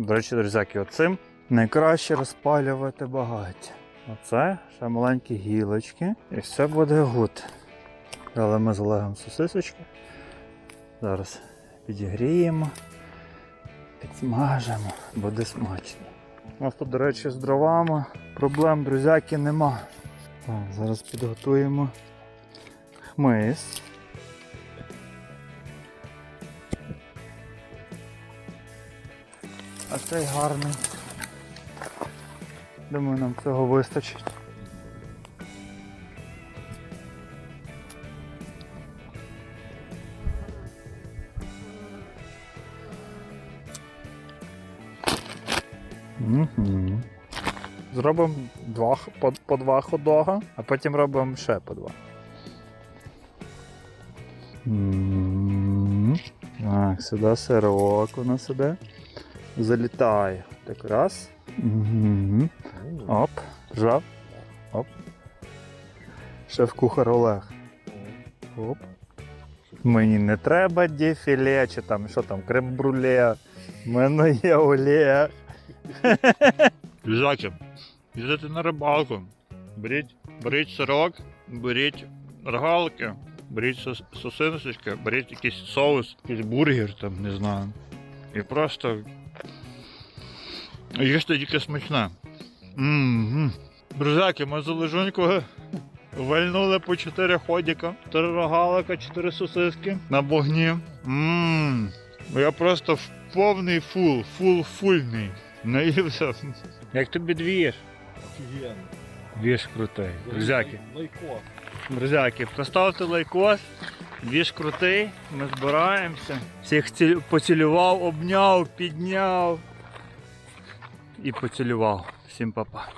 До речі, друзяки, оцим найкраще розпалювати багаття. Оце ще маленькі гілочки. І все буде гуд. Дали ми з Олегом сосисочки. Зараз підігріємо, підсмажемо, буде смачно. У нас тут, до речі, з дровами проблем, друзяки, нема. Так, зараз підготуємо хмиз. А цей гарний. Думаю, нам цього вистачить. Зробимо два, по, по два ходога, а потім робимо ще по два. М. Так, сюди сирок у нас іде. Залітає. Так раз. Угу. Оп. Жав. Оп. Шеф-кухар Олег. Оп. Мені не треба дефіле, чи там що там, крем-бруле. У мене є олія. Друзяки, їдете на рибалку. Беріть, беріть сирок, беріть рогалки, беріть сос- сосисочки, беріть якийсь соус, якийсь бургер, там, не знаю. І просто їжте тільки смачне. М-м. Друзяки, ми за лежуньку вальнули по 4 ходіка, 4 рогалика, 4 сосиски на вогні. Ммм. Я просто в повний фул, фул-фульний. Наївся. Як тобі двіж? Офігенно. Двіж крутий. Друзяки. Лайко. Друзяки, поставте лайкос. Двіж крутий, ми збираємося. Всіх ці- поцілював, обняв, підняв і поцілював. Всім па-па.